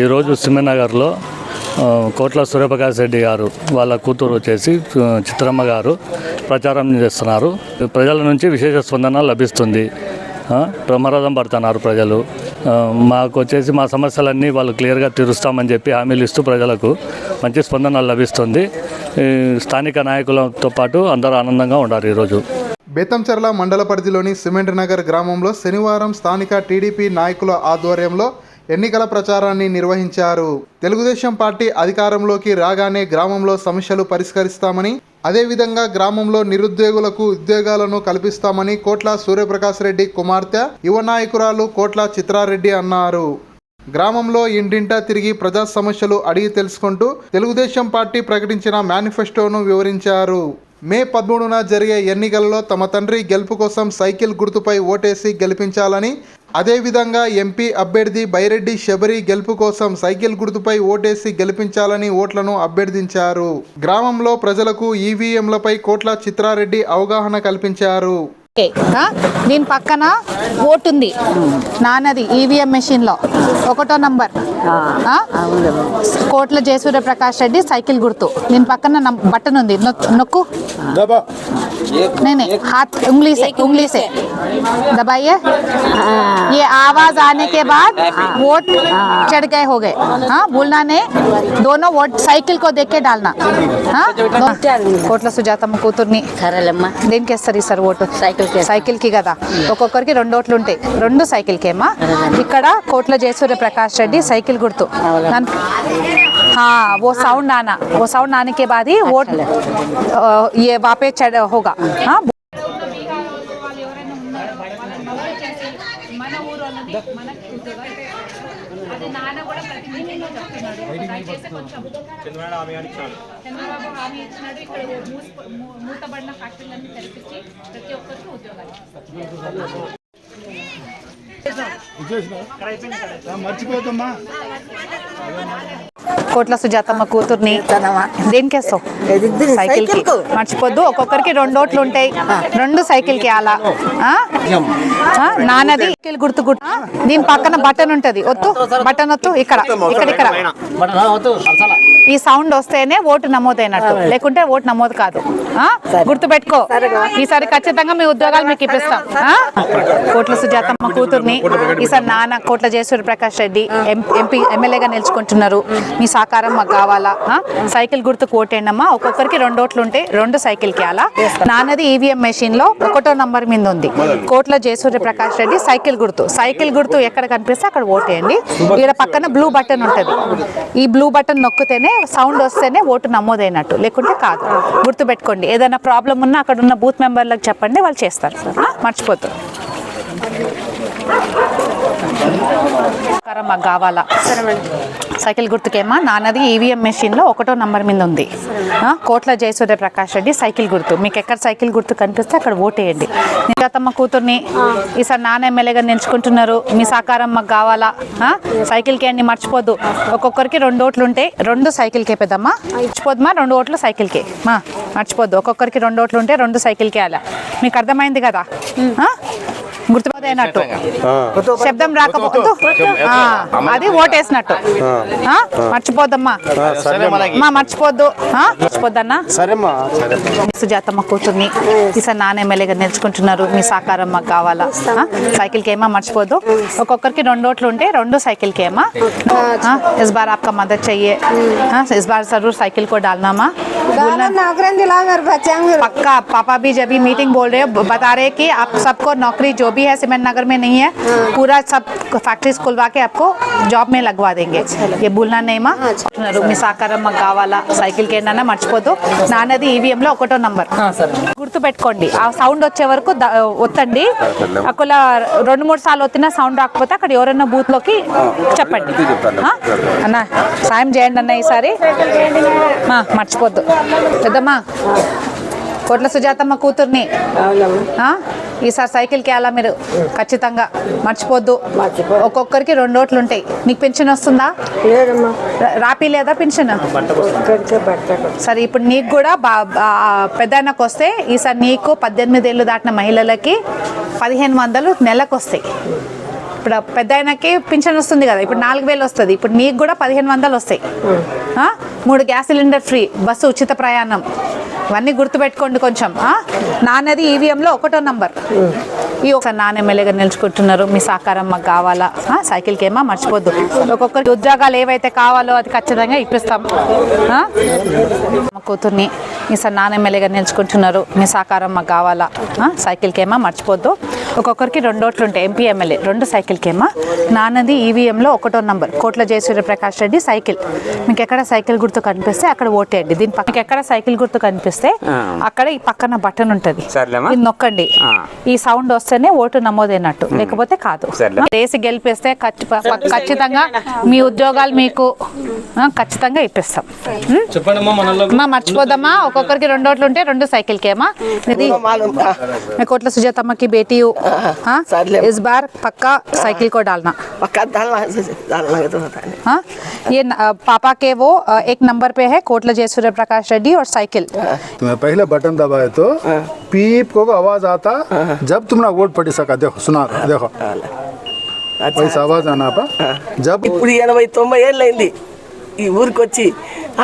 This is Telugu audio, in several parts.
ఈరోజు సింహనగర్లో కోట్ల సూర్యప్రకాష్ రెడ్డి గారు వాళ్ళ కూతురు వచ్చేసి చిత్రమ్మ గారు ప్రచారం చేస్తున్నారు. ప్రజల నుంచి విశేష స్పందన లభిస్తుంది. బ్రహ్మరథం పడుతున్నారు ప్రజలు. మాకు వచ్చేసి మా సమస్యలన్నీ వాళ్ళు క్లియర్గా తీరుస్తామని చెప్పి హామీలు ఇస్తూ ప్రజలకు మంచి స్పందన లభిస్తుంది. స్థానిక నాయకులతో పాటు అందరూ ఆనందంగా ఉన్నారు ఈరోజు. బేతంచెర్ల మండల పరిధిలోని సిమెంట్ నగర్ గ్రామంలో శనివారం స్థానిక టీడీపీ నాయకుల ఆధ్వర్యంలో ఎన్నికల ప్రచారాన్ని నిర్వహించారు. తెలుగుదేశం పార్టీ అధికారంలోకి రాగానే గ్రామంలో సమస్యలు పరిష్కరిస్తామని అదేవిధంగా గ్రామంలో నిరుద్యోగులకు ఉద్యోగాలను కల్పిస్తామని కోట్ల సూర్యప్రకాష్ రెడ్డి కుమార్తె యువ నాయకురాలు కోట్ల చిత్రారెడ్డి అన్నారు. గ్రామంలో ఇంటింటా తిరిగి ప్రజా సమస్యలు అడిగి తెలుసుకుంటూ తెలుగుదేశం పార్టీ ప్రకటించిన మేనిఫెస్టోను వివరించారు. మే పదమూడున జరిగే ఎన్నికలలో తమ తండ్రి గెలుపు కోసం సైకిల్ గుర్తుపై ఓటేసి గెలిపించాలని అదేవిధంగా ఎంపీ అభ్యర్థి బైరెడ్డి శబరి గెలుపు కోసం సైకిల్ గుర్తుపై ఓటేసి గెలిపించాలని ఓట్లను అభ్యర్థించారు. గ్రామంలో ప్రజలకు ఈవీఎంలపై కోట్ల చిత్రారెడ్డి అవగాహన కల్పించారు. ఓకే, ఆ? దీని పక్కన ఓటు ఉంది నాన్నది ఈవీఎం మెషిన్లో. ఒకటో నంబర్. ఆ? కోట్ల జయసూర్య ప్రకాష్ రెడ్డి సైకిల్ గుర్తు. దీని పక్కన నం- బటన్ ఉంది. నొక్- నొక్కు. नहीं नहीं हाथ उंगली से उंगली से दबाइए ये आवाज आने के बाद वोट चढ़ गए हो गए हाँ भूलना नहीं दोनों वोट साइकिल को देख के डालना हाँ కోట్ల సుజాతమ్మ కూతుర్ని సరేలేమ్మా దేనికి వేస్తారు సార్ ఓటు సైకిల్కి వేస్తాం. సైకిల్ కి కదా ఒక్కొక్కరికి రెండు ఓట్లు ఉంటాయి రెండు సైకిల్ కేమా ఇక్కడ కోట్ల జయసూర్య ప్రకాష్ రెడ్డి సైకిల్ గుర్తు దాని- हाँ वो साउंड आना वो साउंड आने के बाद ही वोट अ, ये वापस चढ़ होगा हाँ మన ఊరోళ్ళని మనకి ఉద్యోగాలు అది నాన్న కూడా ప్రతి మీటింగ్లో చెప్తున్నాడు దయచేసి కొంచెం చంద్రబాబు హామీ ఇచ్చినాడు ఇక్కడ మూసి మూ- మూతబడిన ఫ్యాక్టరీలన్నీ తెరిపించి ప్రతి ఒక్కరికి ఉద్యోగాలు కోట్ల సుజాతమ్మ కూతుర్ని దేనికి వేస్తావు? సైకిల్కి మర్చిపోద్దు ఒక్కొక్కరికి రెండు ఓట్లు ఉంటాయి. రెండు సైకిల్కి అలా నాన్నది. సైకిల్ గుర్తు గుర్తు. దీని పక్కన బటన్ ఉంటది. ఒత్తు బటన్ ఒత్తు ఇక్కడ ఇక్కడ ఇక్కడ. ఈ సౌండ్ వస్తేనే ఓటు నమోదైనట్టు. లేకుంటే ఓటు నమోదు కాదు? గుర్తు పెట్టుకో ఈసారి ఖచ్చితంగా మీ ఉద్యోగాలు మీకు ఇప్పిస్తాం? కోట్ల సుజాతమ్మ కూతుర్ని ఈసారి నాన్న కోట్ల జయసూర్య ప్రకాష్ రెడ్డి ఎంపీ ఎమ్మెల్యేగా నిలుచుకుంటున్నారు. మీ సహకారం మాకు కావాలా? సైకిల్ గుర్తుకు ఓటేండమ్మా ఒక్కొక్కరికి రెండు ఓట్లు ఉంటే రెండు సైకిల్కి అలా. నాన్నది ఈవీఎం మెషిన్లో ఒకటో నంబర్ మీద ఉంది. కోట్ల జయసూర్య ప్రకాష్ రెడ్డి సైకిల్ గుర్తు. సైకిల్ గుర్తు ఎక్కడ కనిపిస్తే అక్కడ ఓటేయండి. ఇక్కడ పక్కన బ్లూ బటన్ ఉంటుంది. ఈ బ్లూ బటన్ నొక్కితేనే సౌండ్ వస్తేనే ఓటు నమోదైనట్టు లేకుంటే కాదు. గుర్తుపెట్టుకోండి ఏదైనా ప్రాబ్లం ఉన్నా అక్కడ ఉన్న బూత్ మెంబర్లకు చెప్పండి వాళ్ళు చేస్తారు. మర్చిపోతారు కావాలా? సైకిల్ గుర్తుకేమా? నాన్నది ఈవీఎం మెషిన్లో ఒకటో నంబర్ మీద ఉంది. కోట్ల జయసూర్య ప్రకాష్ రెడ్డి సైకిల్ గుర్తు. మీకు ఎక్కడ సైకిల్ గుర్తు కనిపిస్తే అక్కడ ఓటేయండి. నిజాతమ్మ కూతుర్ని ఈసారి నాన్న ఎమ్మెల్యేగా నిలుచుకుంటున్నారు మీ సహకారం మాకు కావాలా? సైకిల్కి అండి మర్చిపోద్దు. ఒక్కొక్కరికి రెండు ఓట్లు ఉంటాయి రెండు సైకిల్కే పెద్దమ్మా. మర్చిపోద్దమ్మా రెండు ఓట్లు సైకిల్కే మా మర్చిపోద్దు. ఒక్కొక్కరికి రెండు ఓట్లు ఉంటే రెండు సైకిల్కే అలా మీకు అర్థమైంది కదా? ఆ? గుర్తుపోదైనట్టు శబ్దం రాకపోతే ఆ, అది ఓటేసినట్టు ఆ? మర్చిపోద్దమ్మా అమ్మా మర్చిపోద్దు ఆ? మర్చిపోద్దన్నా సరేమ్మా సరే సుజాతమ్మ కూతుర్ని ఈసారి నాన్న ఎమ్మెల్యేగా నిలుచుకుంటున్నారు మీ సహకారం మాకు కావాలా ఆ? సైకిల్కి ఏమా మర్చిపోద్దు ఒక్కొక్కరికి రెండు ఓట్లు ఉంటే రెండు సైకిల్కి ఏమా ఆ? इस बार आपका मदद चाहिए हाँ इस बार जरूर साइकिल को डालना माँ बोलना नौकरी दिला मेरे बच्चे पक्का पापा भी जब भी मीटिंग बोल रहे हो बता रहे हैं कि आप सबको नौकरी जो भी है सीमेंट नगर में नहीं है पूरा सब फैक्ट्रीज खुलवा के आपको जॉब में लगवा देंगे ये भूलना नहीं माँ మీ సహకారం మాకు కావాలా సైకిల్కి ఏంటన్నా మర్చిపోద్దు నాన్నది ఈవీఎం లో ఒకటో నంబర్ గుర్తు పెట్టుకోండి ఆ సౌండ్ వచ్చే వరకు ద- ఒత్తండి అక్కడ రెండు మూడు సార్లు ఒత్తినా సౌండ్ రాకపోతే అక్కడ ఎవరైనా బూత్ లోకి చెప్పండి ఆ? అన్న సాయం చేయండి అన్న ఈసారి మా, మర్చిపోద్దు పెద్దమ్మా కోట్ల సుజాతమ్మ కూతుర్ని. ఆ? ఈసారి సైకిల్కి అలా మీరు? ఖచ్చితంగా. మర్చిపోద్దు. ఒక్కొక్కరికి రెండు ఓట్లు ఉంటాయి. నీకు పెన్షన్ వస్తుందా? రాపీ లేదా పెన్షన్? సరే ఇప్పుడు నీకు కూడా బా పెద్దన్నకు వస్తే ఈసారి నీకు పద్దెనిమిది ఏళ్ళు దాటిన మహిళలకి పదిహేను వందలు నెలకు వస్తాయి. ఇప్పుడు పెద్ద ఆయనకి పింఛన్ వస్తుంది కదా ఇప్పుడు నాలుగు వేలు వస్తుంది. ఇప్పుడు నీకు కూడా పదిహేను వందలు వస్తాయి. ఆ? మూడు గ్యాస్ సిలిండర్ ఫ్రీ బస్సు ఉచిత ప్రయాణం. ఇవన్నీ గుర్తుపెట్టుకోండి కొంచెం నాన్నది ఈవీఎంలో ఒకటో నంబర్. ఈ ఒక నాన్న ఎమ్మెల్యేగా నిలుచుకుంటున్నారు మీ సహకారం మాకు కావాలా? సైకిల్కి ఏమో? మర్చిపోద్దు. ఒక్కొక్కరికి ఉద్యోగాలు ఏవైతే కావాలో అది ఖచ్చితంగా ఇప్పిస్తాం. మా కూతుర్ని మీ సార్ నాన్న ఎమ్మెల్యేగా నిలుచుకుంటున్నారు మీ సహకారం మాకు కావాలా? సైకిల్కి ఏమా? మర్చిపోద్దు. ఒక్కొక్కరికి రెండు ఓట్లు ఉంటాయి ఎంపీ ఎమ్మెల్యే. రెండు సైకిల్కి ఏమో నాన్నది ఈవీఎంలో ఒకటో నంబర్. కోట్ల జయసూర్య ప్రకాష్ రెడ్డి సైకిల్. మీకు ఎక్కడ సైకిల్ గుర్తు కనిపిస్తే అక్కడ ఓటేయండి. దీని పక్క మీకు ఎక్కడ సైకిల్ గుర్తు కనిపిస్తే అక్కడ ఈ పక్కన బటన్ ఉంటుంది. ఇది నొక్కండి. ఆ. ఈ సౌండ్ వస్తేనే ఓటు నమోదైనట్టు. లేకపోతే కాదు. రేసి గెలిపిస్తే ఖచ్చితంగా మీ ఉద్యోగాలు మీకు ఖచ్చితంగా ఇప్పిస్తాం. మర్చిపోదమ్మా. ఒక్కొక్కరికి రెండు ఓట్లు ఉంటే రెండు సైకిల్ కేమా? ఇది मैं कोटला सुजातम्मा की बेटी हूँ हाँ इस बार पक्का साइकिल को डालना पक्का डालना डालना तो होता है हाँ ये न- अ, पापा के वो अ, एक नंबर पे है कोटला जयसूर्य प्रकाश रेड्डी और साइकिल तुम्हें पहले बटन दबाए तो पीप को आवाज आता जब तुमने वोट पड़ी सका देखो सुना रहा, देखो वैसा आवाज आना पा जब ఇప్పుడు ఎనభై తొంభై ఏళ్ళు అయింది ఈ ఊరికి వచ్చి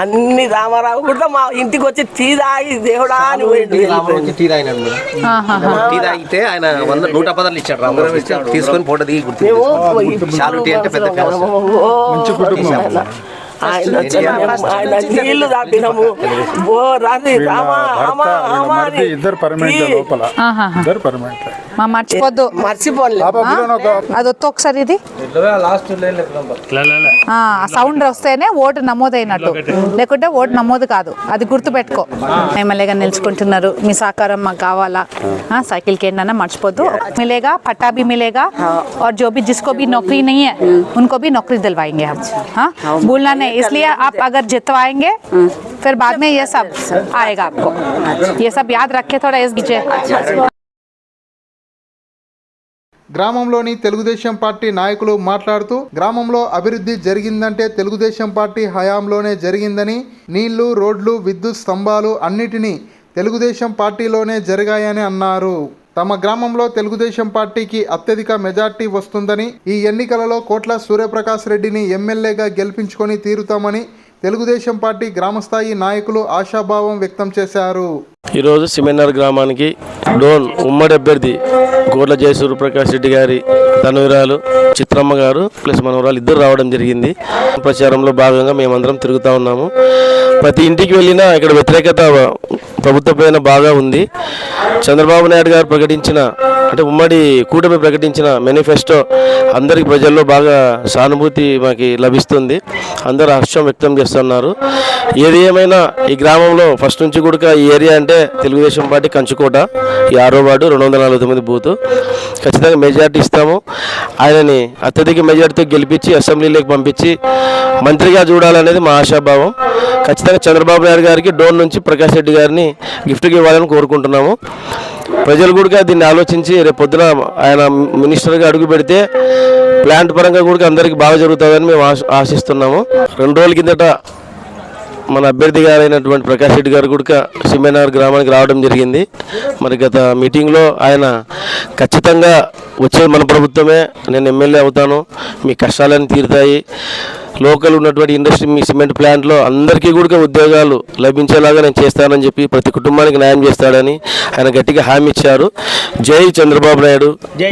అన్ని రామారావు కూడా మా ఇంటికి వచ్చి టీ తాగి దేవుడా అని టీ తాగినాడు. తాగితే ఆయన వంద నూట పదాలు ఇచ్చాడు రామరావు. ఇచ్చాడు. తీసుకొని ఫోటో దిగి గుర్తు టీ అంటే పెద్ద. ఆయన ఆయన నీళ్ళు తాపినాము. ఓ రామా రామా రామా ఇద్దరు పర్మనెంట్ టీ లోపల. ఇద్దరు పర్మనెంట్ మా మర్చిపోద్దు మర్చిపోలే పాప పిల్లని ఒక అది వద్దు ఒకసారి ఇది ఆ సౌండ్ వస్తేనే ఓటు నమోదైనట్టు లేకుంటే ఓటు నమోదు కాదు అది గుర్తుపెట్టుకో ఎమ్మెల్యేగా నిలుచుకుంటున్నారు మీ సహకారం మాకు కావాలా ఆ, సైకిల్కి ఏంటన్నా మర్చిపోద్దు మిలేగా పట్టా भी मिलेगा और जो भी जिसको भी नौकरी नहीं है उनको भी नौकरी दिलवाएंगे हम हाँ भूलना नहीं इसलिए आप अगर जितवाएंगे फिर बाद में ये सब आएगा आपको ये सब याद रखे थोड़ा इस पीछे గ్రామంలోని తెలుగుదేశం పార్టీ నాయకులు మాట్లాడుతూ గ్రామంలో అభివృద్ధి జరిగిందంటే తెలుగుదేశం పార్టీ హయాంలోనే జరిగిందని నీళ్ళు రోడ్లు విద్యుత్ స్తంభాలు అన్నిటినీ తెలుగుదేశం పార్టీలోనే జరిగాయని అన్నారు. తమ గ్రామంలో తెలుగుదేశం పార్టీకి అత్యధిక మెజార్టీ వస్తుందని ఈ ఎన్నికలలో కోట్ల సూర్యప్రకాష్ రెడ్డిని ఎమ్మెల్యేగా గెలిపించుకొని తీరుతామని తెలుగుదేశం పార్టీ గ్రామస్థాయి నాయకులు ఆశాభావం వ్యక్తం చేశారు. ఈరోజు సిమెన్నర్ గ్రామానికి డోన్ ఉమ్మడి అభ్యర్థి గోడ్ల జయసూర్య ప్రకాష్ రెడ్డి గారి తనువురాలు చిత్రమ్మ గారు ప్లస్ మనవరాలు ఇద్దరు రావడం జరిగింది. ప్రచారంలో భాగంగా మేమందరం తిరుగుతూ ఉన్నాము. ప్రతి ఇంటికి వెళ్ళినా ఇక్కడ వ్యతిరేకత ప్రభుత్వం పైన బాగా ఉంది. చంద్రబాబు నాయుడు గారు ప్రకటించిన అంటే ఉమ్మడి కూటమి ప్రకటించిన మేనిఫెస్టో అందరికి ప్రజల్లో బాగా సానుభూతి మాకు లభిస్తుంది. అందరూ హర్షం వ్యక్తం చేస్తున్నారు. ఏది ఏమైనా ఈ గ్రామంలో ఫస్ట్ నుంచి కూడా ఈ ఏరియా అంటే తెలుగుదేశం పార్టీ కంచుకోట ఈ ఆరో వార్డు రెండు వందల నలభై తొమ్మిది బూత్. ఖచ్చితంగా మెజార్టీ ఇస్తాము. ఆయనని అత్యధిక మెజార్టీతో గెలిపించి అసెంబ్లీలోకి పంపించి మంత్రిగా చూడాలనేది మా ఆశాభావం. ఖచ్చితంగా చంద్రబాబు నాయుడు గారికి డోన్ నుంచి ప్రకాష్ రెడ్డి గారిని గిఫ్ట్గా ఇవ్వాలని కోరుకుంటున్నాము. ప్రజలు కూడా దీన్ని ఆలోచించి రేపు పొద్దున ఆయన మినిస్టర్గా అడుగు పెడితే ప్లాంట్ పరంగా కూడా అందరికీ బాగా జరుగుతుందని మేము ఆశిస్తున్నాము. రెండు రోజుల కిందట మన అభ్యర్థి గారైనటువంటి ప్రకాష్ రెడ్డి గారు కూడా సిమెనార్ గ్రామానికి రావడం జరిగింది. మరి గత మీటింగ్లో ఆయన ఖచ్చితంగా వచ్చేది మన ప్రభుత్వమే. నేను ఎమ్మెల్యే అవుతాను. మీ కష్టాలన్నీ తీరుతాయి. లోకల్ ఉన్నటువంటి ఇండస్ట్రీ మీ సిమెంట్ ప్లాంట్లో అందరికీ కూడా ఉద్యోగాలు లభించేలాగా నేను చేస్తానని చెప్పి ప్రతి కుటుంబానికి న్యాయం చేస్తాడని ఆయన గట్టిగా హామీ ఇచ్చారు. జై చంద్రబాబు నాయుడు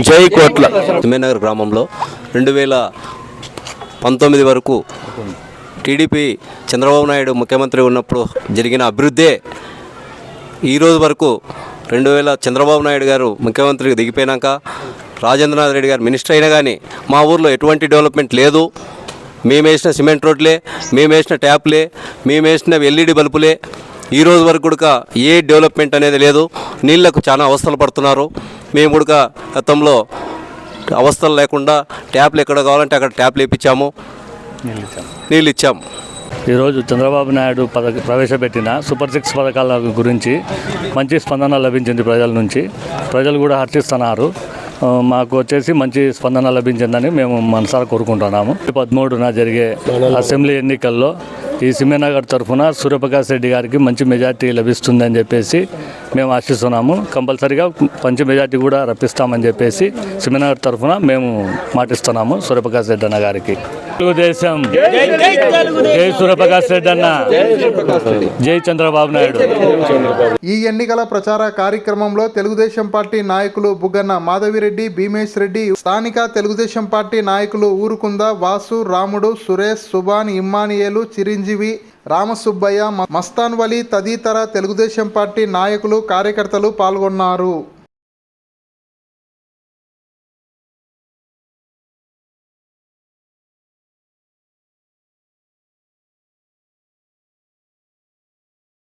జై కోట్ల. తిమ్మేనగర్ గ్రామంలో రెండు వేల పంతొమ్మిది వరకు టీడీపీ చంద్రబాబు నాయుడు ముఖ్యమంత్రి ఉన్నప్పుడు జరిగిన అభివృద్ధే ఈరోజు వరకు రెండు వేల చంద్రబాబు నాయుడు గారు ముఖ్యమంత్రికి దిగిపోయినాక రాజేంద్రనాథ్ రెడ్డి గారు మినిస్టర్ అయినా కానీ మా ఊర్లో ఎటువంటి డెవలప్మెంట్ లేదు. మేము వేసిన సిమెంట్ రోడ్లే మేము వేసిన ట్యాప్లే మేము వేసిన ఎల్ఈడి బల్బులే ఈ రోజు వరకు కూడా ఏ డెవలప్మెంట్ అనేది లేదు. నీళ్ళకు చాలా అవస్థలు పడుతున్నారు. మేము కూడా గతంలో అవస్థలు లేకుండా ట్యాప్లు ఎక్కడ కావాలంటే అక్కడ ట్యాప్లు వేయించాము. నీళ్ళు ఇచ్చాము ఈరోజు చంద్రబాబు నాయుడు పథక ప్రవేశపెట్టిన సూపర్ సిక్స్ పథకాల గురించి మంచి స్పందన లభించింది ప్రజల నుంచి. ప్రజలు కూడా హర్షిస్తున్నారు. మాకు వచ్చేసి మంచి స్పందన లభించిందని మేము మనసారా కోరుకుంటున్నాము. పదమూడున జరిగే అసెంబ్లీ ఎన్నికల్లో ఈ సిమినగర్ తరఫున సూర్యప్రకాష్ రెడ్డి గారికి మంచి మెజార్టీ లభిస్తుందని చెప్పేసి మేము ఆశిస్తున్నాము. కంపల్సరీగా మంచి మెజార్టీ కూడా రప్పిస్తామని చెప్పేసి సిమినగర్ తరఫున మేము మాటిస్తున్నాము సూర్యప్రకాష్ రెడ్డి అన్న గారికి. తెలుగుదేశం. జై సూర్యప్రకాష్ రెడ్డి. అన్న జై చంద్రబాబు నాయుడు. ఈ ఎన్నికల ప్రచార కార్యక్రమంలో తెలుగుదేశం పార్టీ నాయకులు బుగ్గన్న మాధవిరెడ్డి భీమేష్ రెడ్డి స్థానిక తెలుగుదేశం పార్టీ నాయకులు ఊరుకుంద వాసు రాముడు సురేష్ సుభాన్ ఇమ్మానియేలు చిరంజీవి రామసుబ్బయ్య మ- మస్తాన్ వలి తదితర తెలుగుదేశం పార్టీ నాయకులు కార్యకర్తలు పాల్గొన్నారు.